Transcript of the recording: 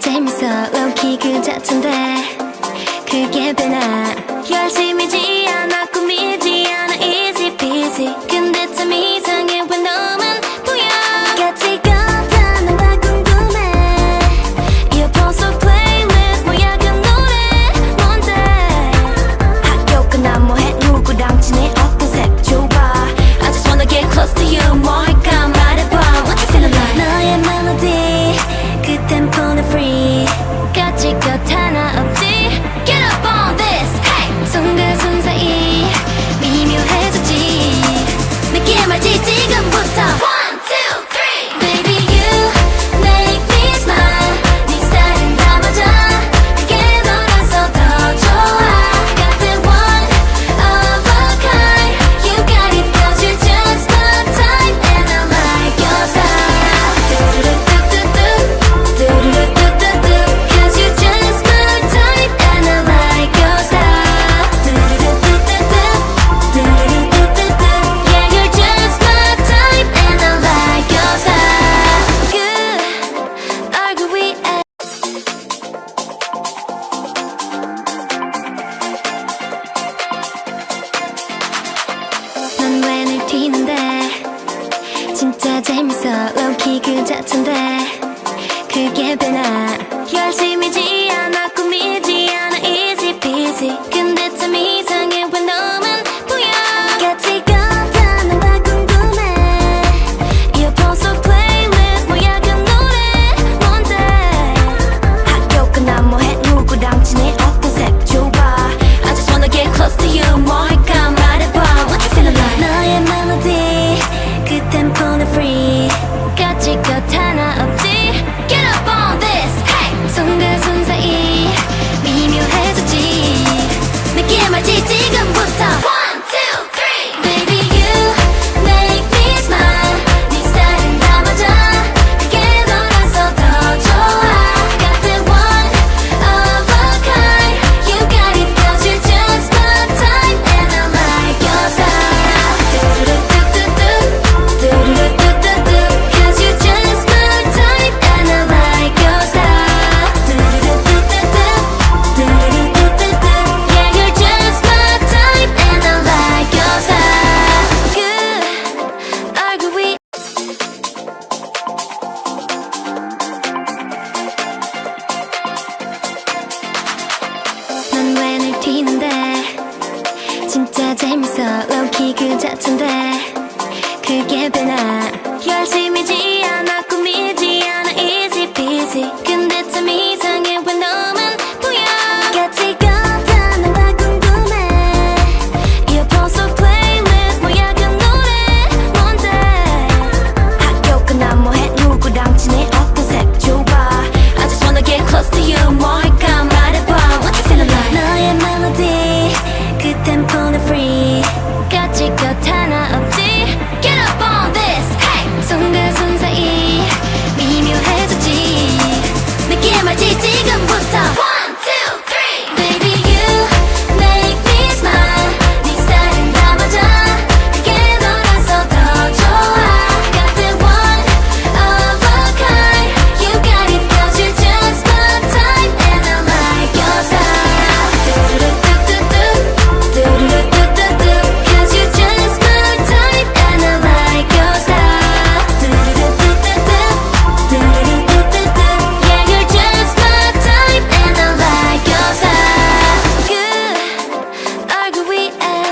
재밌어. 로키 그 자체인데 그게 변화 열심히 지 진짜 재밌어. 롱키 그 자체인데 그게 배나. 열심이지 않아 꾸미지 않아. Easy peasy. 그 웃기는데 진짜 재밌어. 롱키 그 자체인데 그게 되나. 열심히 지 free.